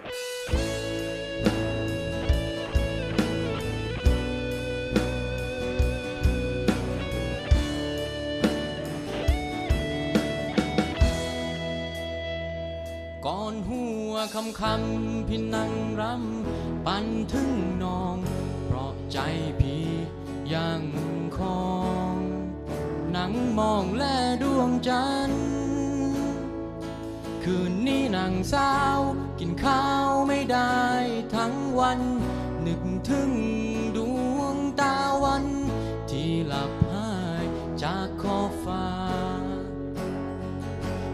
ก่อนหัวคำคำพี่นั่งรำปันถึงนอง เพราะใจพี่ยังคอง นั่งมองแลดวงจันทร์ คืนนี้นางสาว กินข้าวไม่ได้ทั้งวัน นึกถึงดวงตาวัน ที่หลับหายจากขอบฟ้า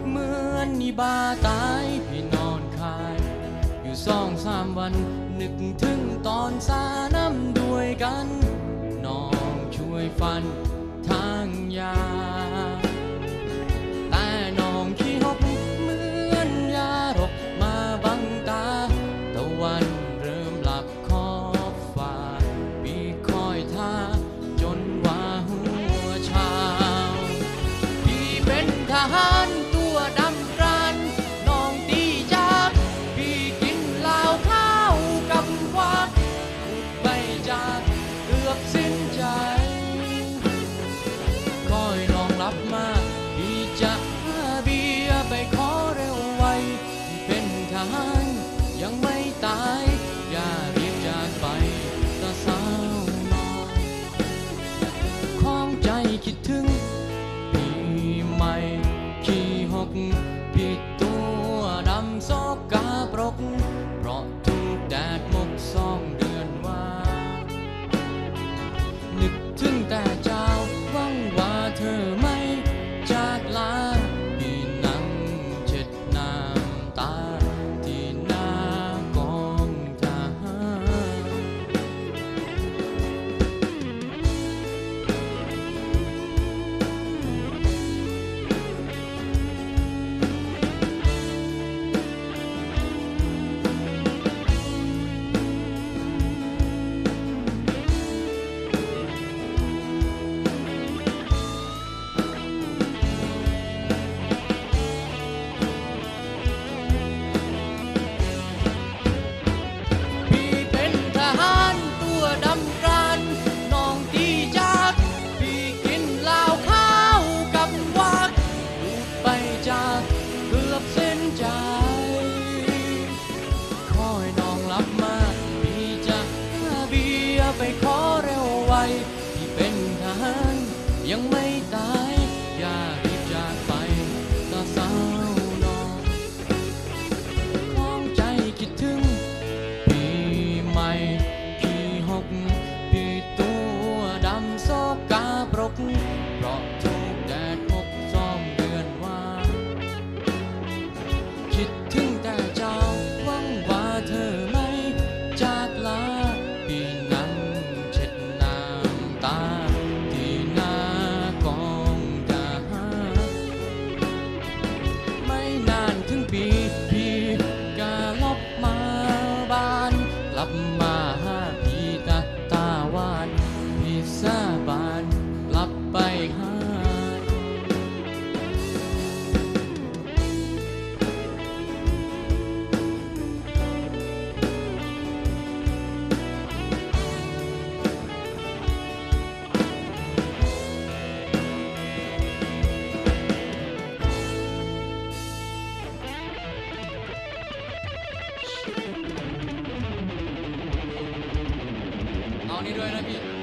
เหมือนนิบาตายพี่นอนคาย อยู่สองสามวัน นึกถึงตอนสาน้ำด้วยกัน น้องช่วยฟันทางยา แดดมกซองเดือนว่า นึกถึงแต่เจ้าหวังว่าเธอไม่จากลา ใจคอยน้องรับมาพี่จะหาเบียร์ไปขอเร็วไวที่เป็นทหารยังไม่ตาย อย่า คิดถึงแต่เจ้าหวังว่าเธอไม่จากลาปีนั่งเช็ดน้ำตา ที่หน้ากองทหารไม่นานถึงปีพี่ก็ลบมาบ้าน กลับมาหาพี่ตาตาหวานพี่สา Maniro Arabi.